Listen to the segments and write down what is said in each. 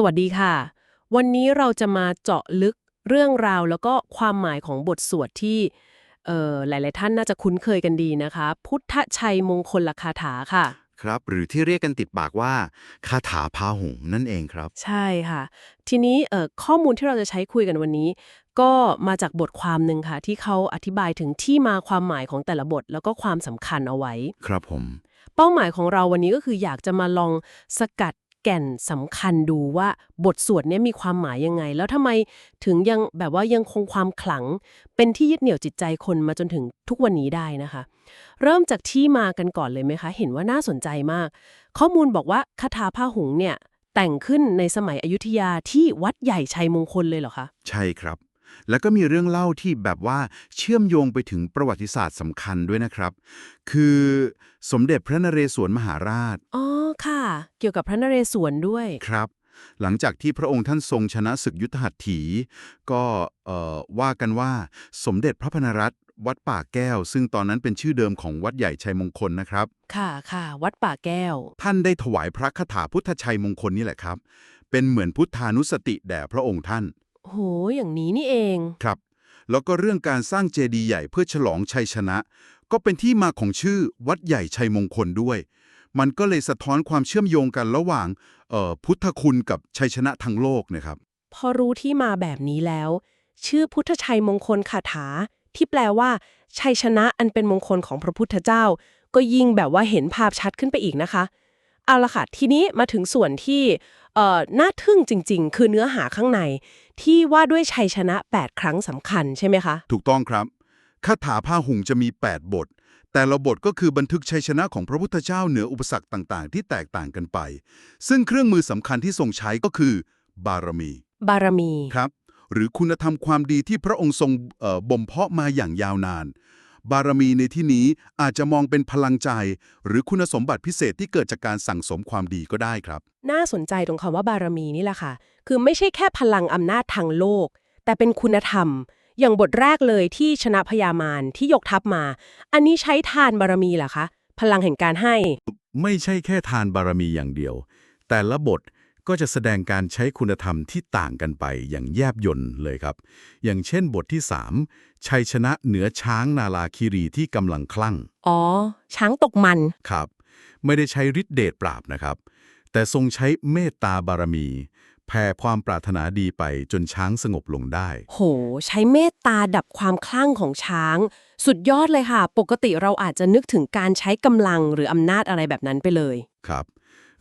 สวัสดีค่ะ วันนี้เราจะมาเจาะลึกเรื่องราวแล้วก็ความหมายของบทสวดที่เอ่อหลาย ๆ ท่านน่าจะคุ้นเคยกันดีนะคะ พุทธชัยมงคลลคาถาค่ะ ครับ หรือที่เรียกกันติดปากว่า คาถาพาหุงนั่นเองครับ ใช่ค่ะ ทีนี้เอ่อข้อมูลที่เราจะใช้คุยกันวันนี้ ก็มาจากบทความหนึ่งค่ะ ที่เขาอธิบายถึงที่มาความหมายของแต่ละบท แล้วก็ความสำคัญเอาไว้ ครับผม เป้าหมายของเราวันนี้ก็คืออยากจะมาลองสกัด แก่นสำคัญดูว่าบทสวดนี้มีความหมายยังไง แล้วทำไมถึงยังแบบว่ายังคงความขลัง เป็นที่ยึดเหนี่ยวจิตใจคนมาจนถึงทุกวันนี้ได้นะคะ เริ่มจากที่มากันก่อนเลยไหมคะ เห็นว่าน่าสนใจมาก ข้อมูลบอกว่าคาถาผ้าหุงเนี่ยแต่งขึ้นในสมัยอยุธยาที่วัดใหญ่ชัยมงคลเลยเหรอคะ ใช่ครับ แล้วก็มีเรื่องเล่าที่แบบว่าเชื่อมโยงไปถึงประวัติศาสตร์สำคัญด้วยนะครับ คือสมเด็จพระนเรศวรมหาราช อ๋อ ค่ะ เกี่ยวกับพระนเรศวรด้วย ครับ หลังจากที่พระองค์ท่านทรงชนะศึกยุทธหัตถี ก็เอ่อว่ากันว่าสมเด็จพระพนรัตน์วัดป่าแก้ว ซึ่งตอนนั้นเป็นชื่อเดิมของวัดใหญ่ชัยมงคลนะครับ ค่ะค่ะ วัดป่าแก้ว ท่านได้ถวายพระคาถาพุทธชัยมงคลนี่แหละครับ เป็นเหมือนพุทธานุสติแด่พระองค์ท่าน โห อย่างนี้นี่เอง ครับ แล้วก็เรื่องการสร้างเจดีย์ใหญ่เพื่อฉลองชัยชนะ ก็เป็นที่มาของชื่อวัดใหญ่ชัยมงคลด้วย มันก็เลยสะท้อนความเชื่อมโยงกันระหว่างเอ่อพุทธคุณกับชัยชนะทางโลกนะครับ พอรู้ที่มาแบบนี้แล้ว ชื่อพุทธชัยมงคลคาถา ที่แปลว่าชัยชนะอันเป็นมงคลของพระพุทธเจ้า ก็ยิ่งแบบว่าเห็นภาพชัดขึ้นไปอีกนะคะ เอาละค่ะ ทีนี้มาถึงส่วนที่ เอ่อน่าทึ่งจริง ๆ คือเนื้อหาข้างใน ที่ว่าด้วยชัยชนะ 8 ครั้งสำคัญใช่ไหมคะ ถูกต้องครับคาถาผ้าหุงจะมี 8 บท แต่ละบทก็คือบันทึกชัยชนะของพระพุทธเจ้าเหนืออุปสรรคต่างๆ ที่แตกต่างกันไป ซึ่งเครื่องมือสำคัญที่ทรงใช้ก็คือ บารมี บารมี ครับ หรือคุณธรรมความดีที่พระองค์ทรงเอ่อบ่มเพาะมาอย่างยาวนาน บารมีในที่นี้อาจจะมองเป็นพลังใจ หรือคุณสมบัติพิเศษที่เกิดจากการสั่งสมความดีก็ได้ครับ น่าสนใจตรงคำว่าบารมีนี่แหละค่ะ คือไม่ใช่แค่พลังอำนาจทางโลก แต่เป็นคุณธรรม อย่างบทแรกเลยที่ชนะพยามารที่ยกทัพมา อันนี้ใช้ทานบารมีเหรอคะ พลังแห่งการให้ ไม่ใช่แค่ทานบารมีอย่างเดียว แต่ละบท ก็จะแสดงการใช้คุณธรรมที่ต่างกันไปอย่างแยบยลเลยครับ อย่างเช่นบทที่ 3 ชัยชนะเหนือช้างนาลาคิรีที่กำลังคลั่ง อ๋อ ช้างตกมัน ครับ ไม่ได้ใช้ฤทธิเดชปราบนะครับ แต่ทรงใช้เมตตาบารมี แผ่ความปรารถนาดีไปจนช้างสงบลงได้ โห ใช้เมตตาดับความคลั่งของช้าง สุดยอดเลยค่ะ ปกติเราอาจจะนึกถึงการใช้กำลังหรืออำนาจอะไรแบบนั้นไปเลย ครับ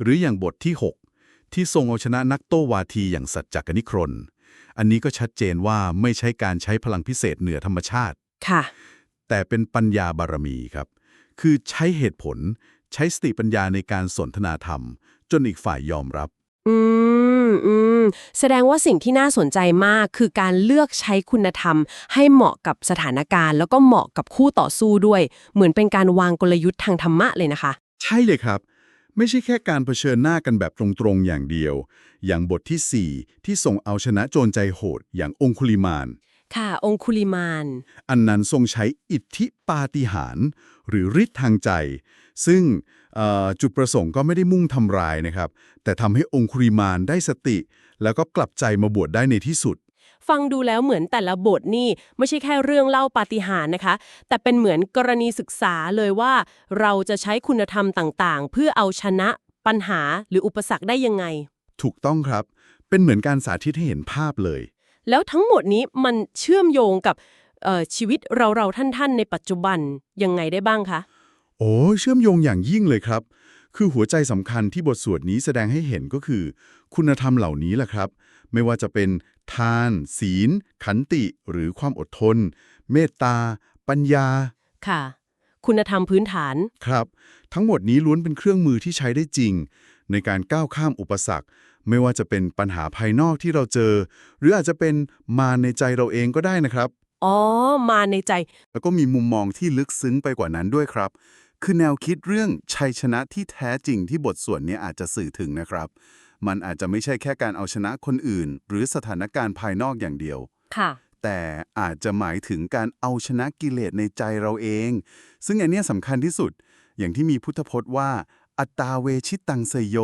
หรืออย่างบทที่ 6 ที่ทรงเอาชนะนักโต้วาทีอย่างสัจจกนิครน อันนี้ก็ชัดเจนว่าไม่ใช่การใช้พลังพิเศษเหนือธรรมชาติ ค่ะ แต่เป็นปัญญาบารมีครับ คือใช้เหตุผล ใช้สติปัญญาในการสนทนาธรรม จนอีกฝ่ายยอมรับ อืมอืมแสดงว่าสิ่งที่น่าสนใจมากคือการเลือกใช้คุณธรรม ให้เหมาะกับสถานการณ์ แล้วก็เหมาะกับคู่ต่อสู้ด้วย เหมือนเป็นการวางกลยุทธ์ทางธรรมะเลยนะคะ ใช่เลยครับ ไม่ใช่แค่การเผชิญหน้ากันแบบตรงๆอย่างเดียว อย่างบทที่ 4 ที่ส่งเอาชนะโจรใจโหดอย่างองคุลิมาน ค่ะองคุลิมาน อันนั้นทรงใช้อิทธิปาฏิหาริย์หรือฤทธิ์ทางใจ ซึ่งเอ่อจุดประสงค์ก็ไม่ได้มุ่งทำร้ายนะครับ แต่ทำให้องคุริมานได้สติ แล้วก็กลับใจมาบวชได้ในที่สุด ฟังดูแล้วเหมือนแต่ละบทนี่ไม่ใช่แค่เรื่องเล่าปาฏิหาริย์นะคะ แต่เป็นเหมือนกรณีศึกษาเลยว่า เราจะใช้คุณธรรมต่างๆ เพื่อเอาชนะปัญหาหรืออุปสรรคได้ยังไง ถูกต้องครับ เป็นเหมือนการสาธิตให้เห็นภาพเลย แล้วทั้งหมดนี้มันเชื่อมโยงกับเอ่อชีวิตเราเราๆท่านๆ ในปัจจุบันยังไงได้บ้างคะ โอ้เชื่อมโยงอย่างยิ่งเลยครับ คือหัวใจสำคัญที่บทสวดนี้แสดงให้เห็นก็คือ คุณธรรมเหล่านี้แหละครับ ไม่ว่าจะเป็น ทาน ศีล ขันติหรือความอดทน เมตตา ปัญญา ค่ะ คุณธรรมพื้นฐาน ครับ ทั้งหมดนี้ล้วนเป็นเครื่องมือที่ใช้ได้จริง ในการก้าวข้ามอุปสรรค ไม่ว่าจะเป็นปัญหาภายนอกที่เราเจอ หรืออาจจะเป็นมารในใจเราเองก็ได้นะครับ อ๋อ มาในใจ แล้วก็มีมุมมองที่ลึกซึ้งไปกว่านั้นด้วยครับ คือแนวคิดเรื่องชัยชนะที่แท้จริงที่บทสวดนี้อาจจะสื่อถึงนะครับ มันอาจจะไม่ใช่แค่การเอาชนะคนอื่น หรือสถานการณ์ภายนอกอย่างเดียว ค่ะ แต่อาจจะหมายถึงการเอาชนะกิเลสในใจเราเอง ซึ่งอันเนี้ยสำคัญที่สุด อย่างที่มีพุทธพจน์ว่า อัตตาเวชิตังเสยโย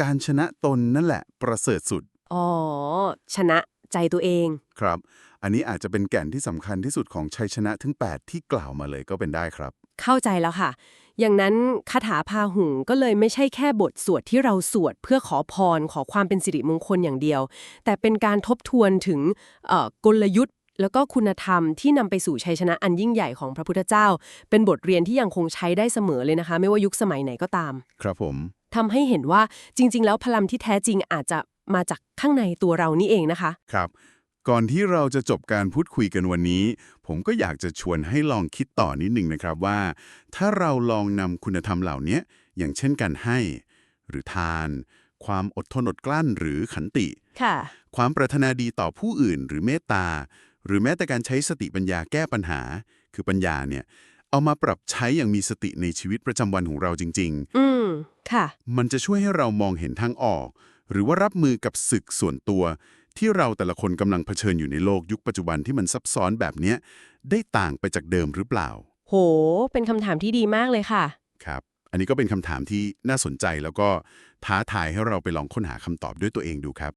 การชนะตนนั่นแหละประเสริฐสุด อ๋อ ชนะใจตัวเอง ครับ อันนี้อาจจะเป็นแก่นที่สำคัญที่สุดของชัยชนะทั้ง8 ที่กล่าวมาเลยก็เป็นได้ครับ เข้าใจแล้วค่ะ อย่างนั้นคาถาพาหุงก็เลยไม่ใช่แค่บทสวดที่เราสวดเพื่อขอพรขอความเป็นสิริมงคลอย่างเดียว แต่เป็นการทบทวนถึงเอ่อกลยุทธ์แล้วก็คุณธรรมที่นำไปสู่ชัยชนะอันยิ่งใหญ่ของพระพุทธเจ้า เป็นบทเรียนที่ยังคงใช้ได้เสมอเลยนะคะ ไม่ว่ายุคสมัยไหนก็ตาม ครับผมทำให้เห็นว่าจริง ๆ แล้วพลังที่แท้จริงอาจจะมาจากข้างในตัวเรานี่เองนะคะ ครับ ก่อนที่เราจะจบการพูดคุยกันวันนี้ ผมก็อยากจะชวนให้ลองคิดต่อนิดหนึ่งนะครับว่า ถ้าเราลองนำคุณธรรมเหล่านี้อย่างเช่นการให้ หรือทาน ความอดทนอดกลั้นหรือขันติค่ะ ความปรารถนาดีต่อผู้อื่น หรือเมตตา หรือแม้แต่การใช้สติปัญญาแก้ปัญหา คือปัญญาเนี่ย เอามาปรับใช้อย่างมีสติในชีวิตประจำวันของเราจริงอืม ค่ะๆมันจะช่วยให้เรามองเห็นทางออก หรือว่ารับมือกับศึกส่วนตัว ที่เราแต่ละคนกำลังเผชิญอยู่ในโลกยุคปัจจุบันที่มันซับซ้อนแบบเนี้ยได้ต่างไปจากเดิมหรือเปล่า โห เป็นคำถามที่ดีมากเลยค่ะ ครับ อันนี้ก็เป็นคำถามที่น่าสนใจแล้วก็ท้าทายให้เราไปลองค้นหาคำตอบด้วยตัวเองดูครับ